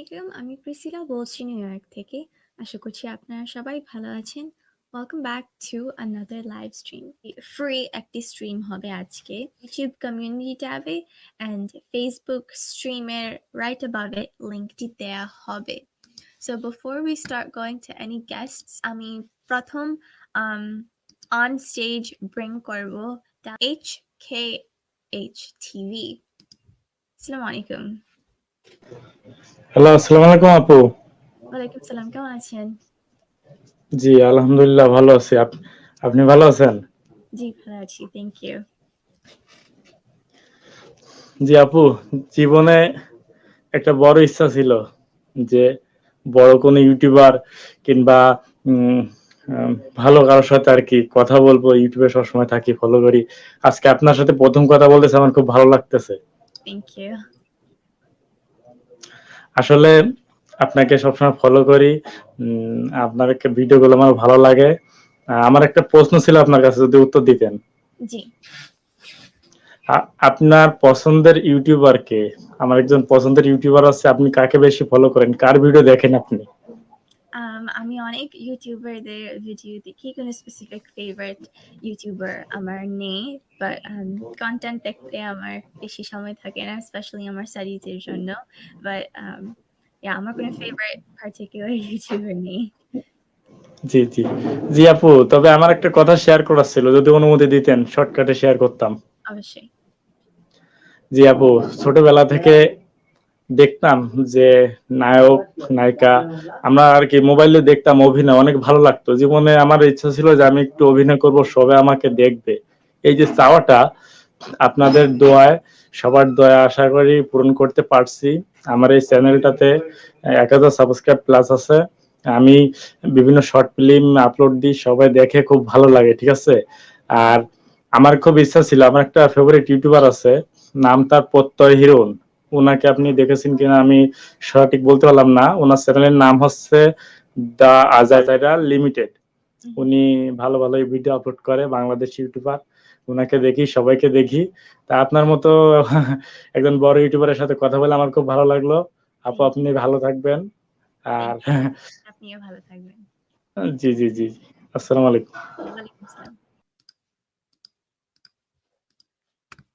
আলাইকুম। আমি প্রিসিলা বলছি নিউ ইয়র্ক থেকে। আশা করছি আপনারা সবাই ভালো আছেন। Welcome back to another live stream. Free একটি স্ট্রিম হবে আজকে। YouTube কমিউনিটি ট্যাবে অ্যান্ড Facebook স্ট্রিমের রাইট it লিঙ্কটি দেয়া হবে। So before we start going to any guests, আমি প্রথম অন স্টেজ bring করব the HKH টিভি আসসালামু আলাইকুম। হ্যালো আসসালামু আলাইকুম আপু। ওয়ালাইকুম সালাম কেমন আছেন? জি আলহামদুলিল্লাহ ভালো আছি। আপনি ভালো আছেন? জি ভালো আছি থ্যাংক ইউ জি আপু জীবনে একটা বড় ইচ্ছা ছিল যে বড় কোনো ইউটিউবার কিংবা ভালো কারোর সাথে আর কি কথা বলব ইউটিউবে সবসময় থাকি ফলো করি। আজকে আপনার সাথে প্রথম কথা বলতেছে আমার খুব ভালো লাগতেছে। থ্যাংক ইউ আসলে আপনাকে সবসময় ফলো করি। উম, আপনার একটা ভিডিওগুলো আমার ভালো লাগে। আমার একটা প্রশ্ন ছিল আপনার কাছে যদি উত্তর দিতেন। জি। আপনার পছন্দের ইউটিউবার কে? আমার একজন পছন্দের ইউটিউবার আছে আপনি কাকে বেশি ফলো করেন? কার ভিডিও দেখেন আপনি? আমি অনেক ইউটিউবারদের ভিডিও দেখি। কোনো স্পেসিফিক ফেভারিট ইউটিউবার আমার নেই বাট কন্টেন্ট দেখতে আমার বেশি সময় থাকে না স্পেশালি আমার স্টাডিজের জন্য। বাট আমার কোনো ফেভারিট পার্টিকুলার ইউটিউবার নেই। জি জি। জি আপু তবে আমার একটা কথা শেয়ার করার ছিল যদি অনুমতি দিতেন শর্টকাটে শেয়ার করতাম। অবশ্যই। জি আপু ছোটবেলা থেকে দেখতাম যে নায়ক, নায়িকা, আমরা আর কি মোবাইলে দেখতাম অভিনয়, অনেক ভালো লাগতো। জীবনে আমার ইচ্ছা ছিল যে আমি একটু অভিনয় করব সবাই আমাকে দেখবে। এই যে চাওয়াটা আপনাদের দোয়ায়, সবার দয়া আশা করি পূরণ করতে পারছি। আমার এই চ্যানেলটাতে এক হাজার সাবস্ক্রাইব প্লাস আছে। আমি বিভিন্ন শর্ট ফিল্ম আপলোড দিই, সবাই দেখে খুব ভালো লাগে, ঠিক আছে? আর আমার খুব ইচ্ছা ছিল, আমার একটা ফেভারিট ইউটিউবার আছে, নাম তার প্রত্যয় হিরণ। ওনাকে আপনি দেখেছেন কিনা আমি সঠিক বলতে পারলাম না। ওনার চ্যানেলের নাম হচ্ছে দা আজাইরা লিমিটেড। উনি ভালো ভালো ভিডিও আপলোড করে বাংলাদেশ ইউটিউবার। ওনাকে দেখি সবাইকে দেখি। তা আপনার মতো একজন বড় ইউটিউবারের সাথে কথা বলে আমার খুব ভালো লাগল। আপু আপনি ভালো থাকবেন। আর আপনিও ভালো থাকবেন। জি জি জি। জি। আসসালামু আলাইকুম।